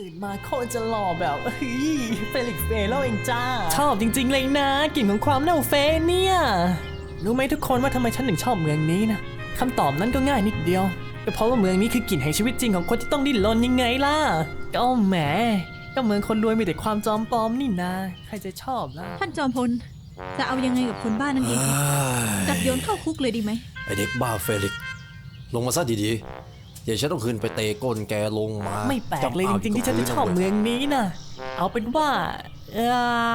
ตื่นมาโคตรจะหล่อแบบเฮ้ยเฟลิกซ์เฟโลเองจ้า ชอบจริง ๆ เลยนะกลิ่นของความเน่าเฟะเนี่ย รู้ไหมทุกคนว่าทำไมฉันถึงชอบเมืองนี้นะคำตอบนั้นก็ง่ายนิดเดียวก็เพราะว่าเมืองนี้คือกลิ่นแห่งชีวิตจริงของคนที่ต้องดิ้นรนยังไงล่ะ ก็แหมก็เมืองคนรวยมีแต่ความจอมปลอมนี่นาใครจะชอบล่ะ ท่านจอมพล จะเอายังไงกับคนบ้านนั้นดีคะจับโยนเข้าคุกเลยดีไหมไอเด็กบ้าเฟลิกซ์ลงมาซะดีๆ อย่าฉันต้องคืนไปเตะก้นแกลงมาไม่แปลกเลยจริงๆที่ฉันจะชอบเมืองนี้นะเอาเป็นว่าเอ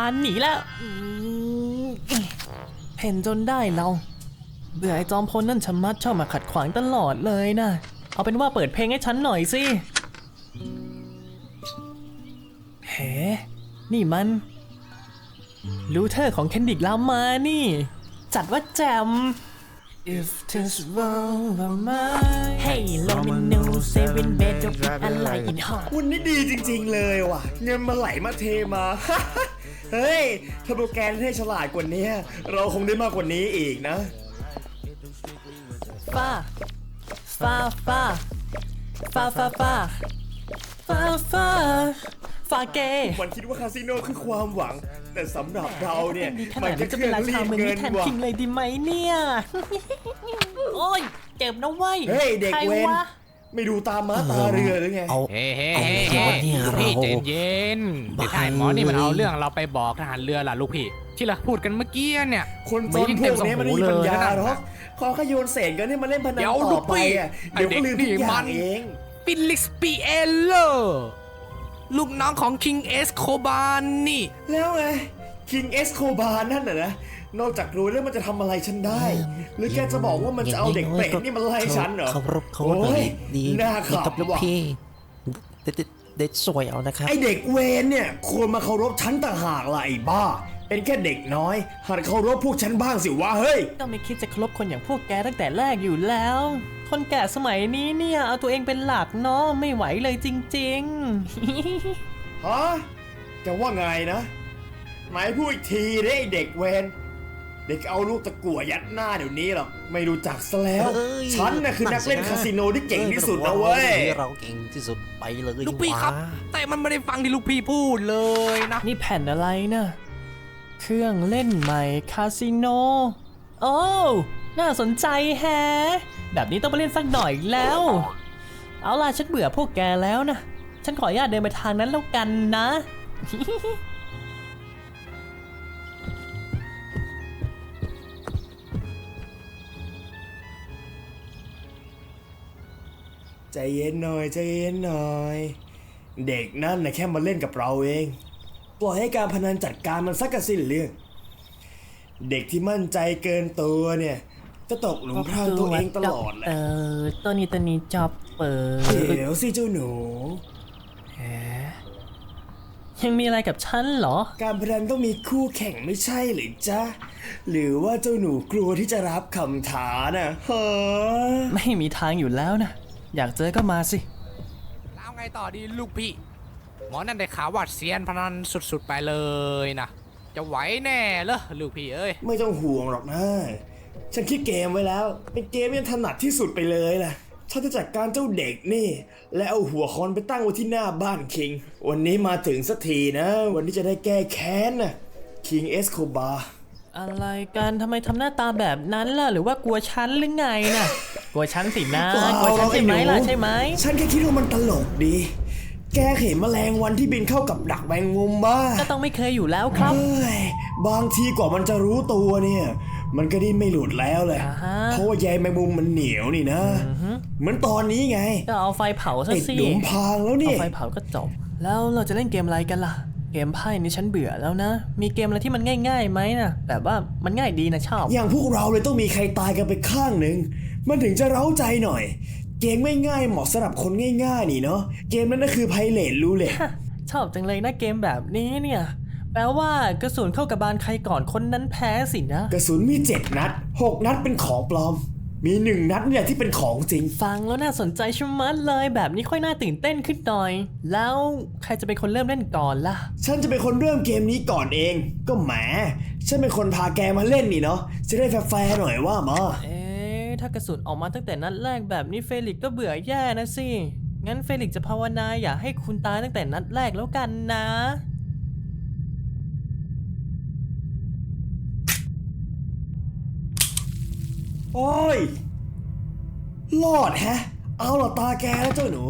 อหนีแล้วอืมเพ่นจนได้เราเบื่อไอ้จอมพลนั่นชะมัดชอบมาขัดขวางตลอดเลยนะเอาเป็นว่าเปิดเพลงให้ฉันหน่อยสิเฮ้นี่มันลูเทอร์ของเคนดิกลามานี่ จัดว่าแจม If this world were mine Hey let me know seven bed of อะไรอินหอวันนี้ดีจริงๆเลยว่ะ เงินมาไหลมาเทมา เฮ้ยถ้าโปรแกรมให้ฉลาดกว่านี้ เราคงได้มากกว่านี้อีกนะฟ้าฟ้าฟ้าฟ้าฟ้าฟ้าฟ้าฟ้า ฟ้าเกย์มันคิดว่าคาสิโนคือความหวัง แต่สำหรับเราเนี่ยดีขมันาดก็นี้จะเคเป็รื่นองรารีชาดเมืองเงินี้นแทนว่ะคิงเลยดีไหมเนี่ย โอ้ยเจ็บนะเว้ยเฮ้ยเด็กใครเวนวะไม่ดูตามม้าตาเรือหรือไง เอาเฮ้เฮ้เอาเฮ้ไงเฮ้วะเนี่ยลูกพี่เราใจเย็นเดี๋ยวทหารหมอนี่มันเอาเรื่องเราไปบอกทหารเรือล่ะลูกพี่ ที่เราพูดกันเมื่อกี้เนี่ย คนจนพวกนี้มันไม่มีปัญญาหรอกขอขโยนเศษเงินให้มาเล่นพนันเดี๋ยวต่ลูอกไปพี่อะไอ้เดี๋ยวก็ลืมทุกเด็กนี่อย่ามังนเองฟิลิกซ์ปีเอลเลอร์ ลูกน้องของคิงเอสโคบานนี่ แล้วไงคิงเอสโคบานั่นน่ะนะ นอกจากรู้แล้วมันจะทำอะไรฉันได้ หรือแกจะบอกว่ามันจะเอาเด็กเป็ดนี่มาไล่ฉันเหรอเคารพเคารโอ้พหน่อยยดีน่าดีขักับบลูกว่ะพี่เด็ดเด็ดเด็ดสวยเอานะครับไอเด็กเวนเนี่ยควรมาเคารพฉันต่างหากล่ะไอ้บ้า เป็นแค่เด็กน้อย หัดเคารพพวกฉันบ้างสิวะเฮ้ย ก็ไม่คิดจะเคารพคนอย่างพวกแกตั้งแต่แรกอยู่แล้ว คนแก่สมัยนี้เนี่ยเอาตัวเองเป็นหลักเนาะไม่ไหวเลยจริง ๆ ฮะ จะว่าไงนะไหนพูดอีกทีได้ไอเด็กเวนเด็กเอาลูกตะกั่วยัดหน้าเดี๋ยวนี้หรอกไม่รู้จักซะแล้ว เอ้ยฉันน่ะคือนักเล่นนั่นสินะคาสิโนที่เก่งที่สุดอนะอเว้ย เราเก่งที่สุดไปเลยลูกพี่ครับวะแต่มันไม่ได้ฟังที่ลูกพี่พูดเลยนะ นี่แผ่นอะไรนะ เครื่องเล่นใหม่คาสิโน โอ้ น่าสนใจแฮะ แบบนี้ต้องไปเล่นสักหน่อยแล้ว เอาล่ะฉันเบื่อพวกแกแล้วนะ ฉันขออนุญาตเดินไปทางนั้นแล้วกันนะ ใจเย็นหน่อยใจเย็นหน่อย เด็กนั่นนะแค่มาเล่นกับเราเอง ปล่อยให้การพนันจัดการมันสักกระสิ้นเรื่อง เด็กที่มั่นใจเกินตัวเนี่ย จะตกหลุมพรางตัวเองตลอดแหละเออตัวนี้ตัวนี้จอบเปิดเดี๋ยวสิเจ้าหนูยังมีอะไรกับฉันเหรอ การพนันต้องมีคู่แข่งไม่ใช่หรือจ๊ะ หรือว่าเจ้าหนูกลัวที่จะรับคำท้าน่ะฮะไม่มีทางอยู่แล้วนะ อยากเจอก็มาสิ แล้วไงต่อดีลูกพี่ หมอนั่นได้ข่าวว่าเซียนพนันสุดๆไปเลยนะ จะไหวแน่เหรอลูกพี่เอ้ย ไม่ต้องห่วงหรอกนะ ฉันคิดเกมไว้แล้ว เป็นเกมที่ถนัดที่สุดไปเลยล่ะฉันจะจัดการเจ้าเด็กนี่ และเอาหัวคอนไปตั้งไว้ที่หน้าบ้านคิง วันนี้มาถึงสักทีนะ วันนี้จะได้แก้แค้นนะคิงเอสโคบาอะไรกันทำไมทำหน้าตาแบบนั้นล่ะ หรือว่ากลัวฉันหรือไงน่ะ กลัวฉันสินะเปล่ากลัวฉันใช่ไหมไอ้หนูล่ะใช่ไหม ฉันแค่คิดว่ามันตลกดี แกเห็นแมลงวันที่บินเข้ากับดักแมงมุมบ้าก็ต้องไม่เคยอยู่แล้วครับเอ้ยบางทีกว่ามันจะรู้ตัวเนี่ย มันก็ดิ้นไม่หลุดแล้วแหละอ่าฮะ เพราะว่าใยแมงมุมมันเหนียวนี่นะ เหมือนตอนนี้ไงก็เอาไฟเผาซะติดสิหลุมพรางแล้วเอาเนี่ยไฟเผาก็จบ แล้วเราจะเล่นเกมอะไรกันล่ะ เกมไพ่นี่ฉันเบื่อแล้วนะ มีเกมอะไรที่มันง่ายๆไหมนะแบบว่ามันง่ายดีนะชอบ อย่างพวกเราเลยต้องมีใครตายกันไปข้างหนึ่งมันถึงจะเร้าใจหน่อย เกมง่ายๆเหมาะสำหรับคนง่ายๆนี่เนาะเกมนั้นก็คือไพเรตรูเล็ตชอบจังเลยนะเกมแบบนี้เนี่ย แปลว่ากระสุนเข้ากระบาลใครก่อนคนนั้นแพ้สินะ กระสุนมีเจ็ดนัดหกนัดเป็นของปลอม มีหนึ่งนัดเนี่ยที่เป็นของจริง ฟังแล้วน่าสนใจชะมัดเลยแบบนี้ค่อยน่าตื่นเต้นขึ้นหน่อย แล้วใครจะเป็นคนเริ่มเล่นก่อนล่ะ ฉันจะเป็นคนเริ่มเกมนี้ก่อนเอง ก็แหม ฉันเป็นคนพาแกมาเล่นนี่เนาะจะได้แฟร์ๆหน่อยว่ามา เอ๊ะ ถ้ากระสุนออกมาตั้งแต่นัดแรกแบบนี้เฟลิกซ์ก็เบื่อแย่นะสิ งั้นเฟลิกซ์จะภาวนาอย่าให้คุณตายตั้งแต่นัดแรกแล้วกันนะ โอ้ยรอดแฮะ เอาเหรอตาแกแล้วเจ้าหนู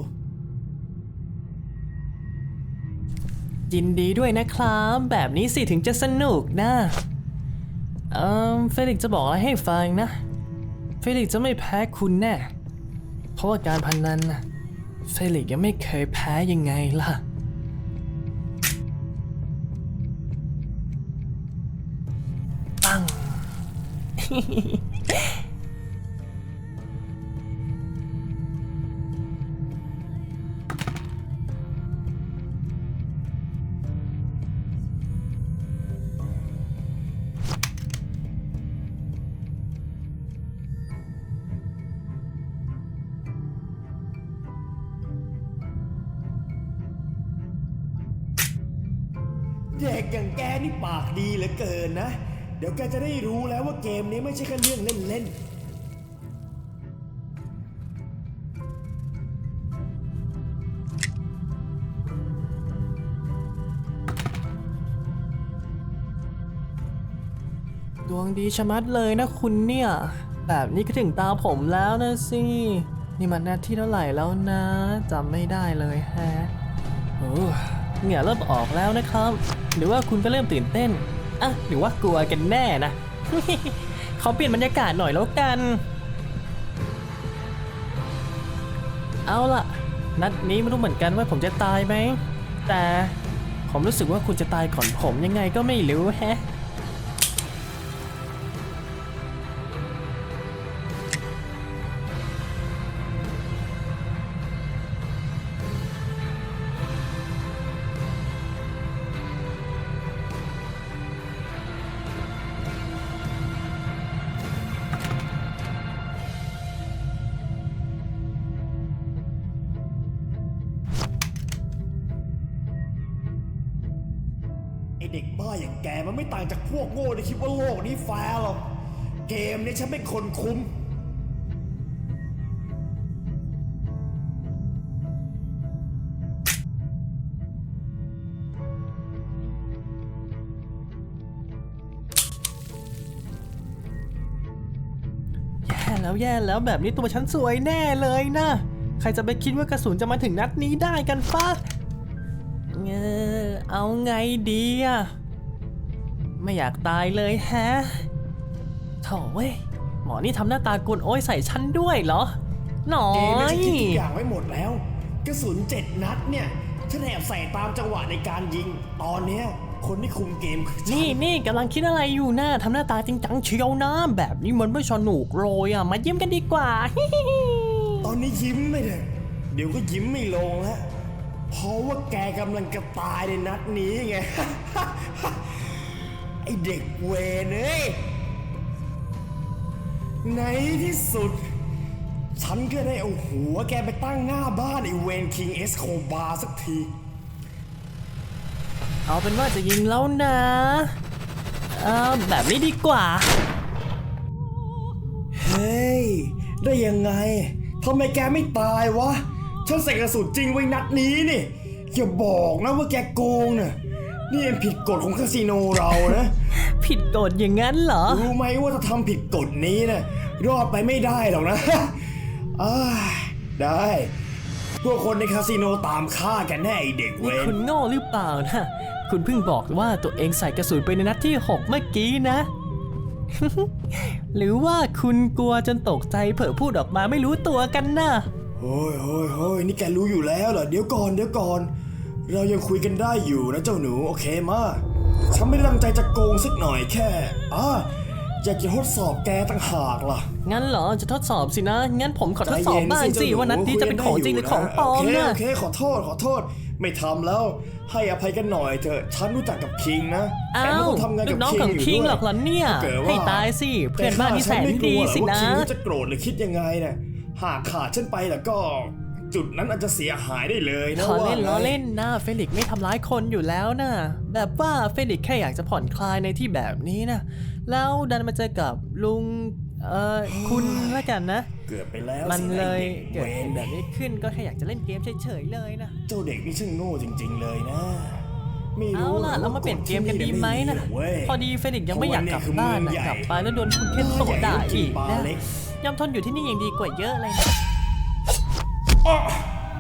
ยินดีด้วยนะครับ แบบนี้สิถึงจะสนุกนะ เอ่อเฟลิกซ์จะบอกอะไรให้ฟังนะเฟลิกซ์จะไม่แพ้คุณแน่ เพราะว่าการพนนันนะเฟลิกซ์ยังไม่เคยแพ้ยังไงล่ะ ปัง เด็กอย่างแกนี่ปากดีเหลือเกินนะ เดี๋ยวแกจะได้รู้แล้วว่าเกมนี้ไม่ใช่แค่เรื่องเล่นๆดวงดีชะมัดเลยนะคุณเนี่ย แบบนี้ก็ถึงตาผมแล้วนะสิ นี่มันนาที่เท่าไหร่แล้วนะจำไม่ได้เลยแฮะโอ้เหงื่อเริ่มออกแล้วนะครับ หรือว่าคุณก็เริ่มตื่นเต้นอะหรือว่ากลัวกันแน่นะ เขาเปลี่ยนบรรยากาศหน่อยแล้วกันเอาล่ะ นัดนี้ไม่รู้เหมือนกันว่าผมจะตายไหม แต่ผมรู้สึกว่าคุณจะตายก่อนผมยังไงก็ไม่รู้แฮะ อย่างแกมันไม่ต่างจากพวกโง่ที่คิดว่าโลกนี้แฟร์หรอก เกมนี้ฉันเป็นคนคุม แย่แล้วแย่แล้วแบบนี้ตัวฉันสวยแน่เลยนะ ใครจะไปคิดว่ากระสุนจะมาถึงนัดนี้ได้กันฟะเออเอาไงดีอะ ไม่อยากตายเลยแฮะโถ่เว้ย หมอนี่ทำหน้าตากวนโอ้ยใส่ฉันด้วยเหรอ หนอเกมนี้ยฉันคิดทุกอย่างไว้หมดแล้ว กระสุนเจ็ดนัดเนี่ยฉันแอบใส่ตามจังหวะในการยิง ตอนเนี้ยคนที่คุมเกมคือฉันี่นี่กำลังคิดอะไรอยู่นะทำหน้าตาจริงจังเชียวนะ แบบนี้มันไม่สนุกเลยอะ มาเยี่ยมกันดีกว่า ตอนนี้ยิ้มไม่ได้เดี๋ยวก็ยิ้มไม่ลงแล้วเพราะว่าแกกำลังจะตายในนัดนี้ไง ไอเด็กเวนเอ้ยในที่สุด ฉันก็ได้เอาหัวแกไปตั้งหน้าบ้านไอเวนคิงเอสโคบาสักที เอาเป็นว่าจะยิงแล้วนะเออแบบนี้ดีกว่า เฮ้ย ได้ยังไงทำไมแกไม่ตายวะ ฉันใส่กระสุนจริงไว้นัดนี้นี่อย่าบอกนะว่าแกโกงนะ นี่มันผิดกฎของคาสิโนเรานะ ผิดกฎอย่างนั้นเหรอ รู้ไหมว่าถ้าทำผิดกฎนี้นะรอดไปไม่ได้หรอกนะอ่าได้พวกคนในคาสิโนตามฆ่ากันแน่ไอเด็กเวนี่รคุณโง่หรือเปล่านะ คุณเพิ่งบอกว่าตัวเองใส่กระสุนไปในนัดที่ 6 เมื่อกี้นะ หรือว่าคุณกลัวจนตกใจเผลอพูดออกมาไม่รู้ตัวกันนะโอ้ยโอ้ยโอ้ยนี่แกรู้อยู่แล้วเหรอ เดี๋ยวก่อน เดี๋ยวก่อน เรายังคุยกันได้อยู่นะเจ้าหนูโอเคมาฉันไม่ได้ตั้งใจจะโกงสักหน่อยแค่อ่าอยากจะทดสอบแกตั้งหากล่ะ งั้นเหรอจะทดสอบสินะ งั้นผมขอทดใจสอบเย็นบ้างสิเจ้หว่านัดนี้จะเป็นของจริงหรือของปลอมโอเคนะโอเคขอโทษขอโทษ ไม่ทำแล้ว ให้อภัยกันหน่อยเถอะฉันรู้จักกับคิงนะอ้าแต่ไม่วต้องทำงานลูกับกน้องคิงของอยู่คิงด้วยหรอกเหรอเนี่ยถ้เกิดว่าให้ตายสิเพื่อนบ้านที่แสนดีสินะแต่ข้าฉัไม่กลัวหรอกว่าคิงจะโกรธหรือคิดยังไงนะหากขาดฉันไปแล้วก็ จุดนั้นอาจจะเสียหายได้เลยนะล้อว่าเล่นไงล้อเล่นนะเฟลิกซ์ไม่ทำร้ายคนอยู่แล้วนะแบบว่าเฟลิกซ์แค่อยากจะผ่อนคลายในที่แบบนี้นะแล้วดันมาเจอกับลุงเออคุณละกันนะ เกือบไปแล้วมันสิเลยไอ้เกิดเวเหรตุแบบนี้ขึ้นก็แค่อยากจะเล่นเกมเฉยๆเลยนะ เจ้าเด็กนี่ช่างโง่จริง ๆ เลยนะไม่เอารู้ล่ะเรามาเปลี่ยนเกมกันดีไหมนะเว้ยพอดีเฟนิกซ์ยังไม่อยากกลับบ้านเพระว่นะเยกลับคือไปแล้วโดนคุณเคนโตะด่าอีกปลานะเล็กยอมทนอยู่ที่นี่ยังดีกว่าเยอะเลยนะ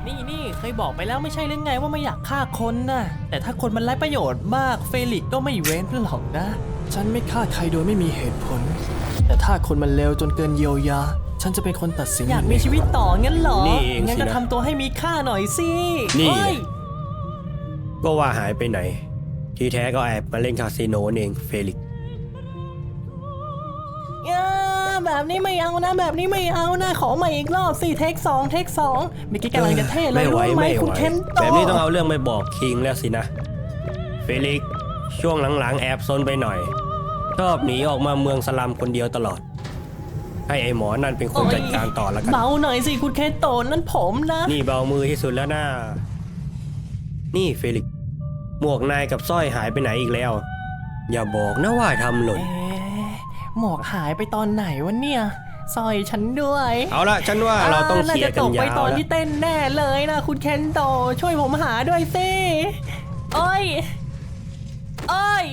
นี่นี่เคยบอกไปแล้วไม่ใช่เรื่องไงว่าไม่อยากฆ่าคนนะแต่ถ้าคนมันไร้ประโยชน์มากเฟลิกซ์ก็ไม่เว้นหรอกนะ ฉันไม่ฆ่าใครโดยไม่มีเหตุผล แต่ถ้าคนมันเลวจนเกินเยียวยา ฉันจะเป็นคนตัดสินอยากมีชีวิตต่องั้นเหรอ นี่เองสินะ งั้นก็ทำตัวให้มีค่าหน่อยสินี่ เอ้ยก็ว่าหายไปไหน ที่แท้ก็แอบมาเล่นคาสิโนเองเฟลิกซ์ แบบนี้ไม่เอานะ แบบนี้ไม่เอานะ ขอมาอีกรอบสิเทคสองเทคสองเมื่อกี้กำลังจะเท่เลยไม่ไหวรู้ไหมไม่คุไหณวเคนโตะแบบนี้ต้องเอาเรื่องไปบอกคิงแล้วสินะเฟลิกซ์ช่วงหลังๆแอบซนไปหน่อย ชอบหนีออกมาเมืองสลัมคนเดียวตลอด ให้ไอ้หมอนั่นเป็นคนจัดการต่อละกัน เบาหน่อยสิคุณเคนโตะนั่นผมนะ นี่เบามือที่สุดแล้วนะนี่เฟลิกซ์หมวกนายกับสร้อยหายไปไหนอีกแล้ว อย่าบอกนะว่าทำหล่น เอ๊ะ หมวกหายไปตอนไหนวะเนี่ยซอยฉันด้วยเอาละฉันว่าเราต้องเคลียร์กันน่าจะตกไปยาวตอนแล้วที่เต้นแน่เลยนะคุณเคนโตะช่วยผมหาด้วยสิโอ้ยโอ้ย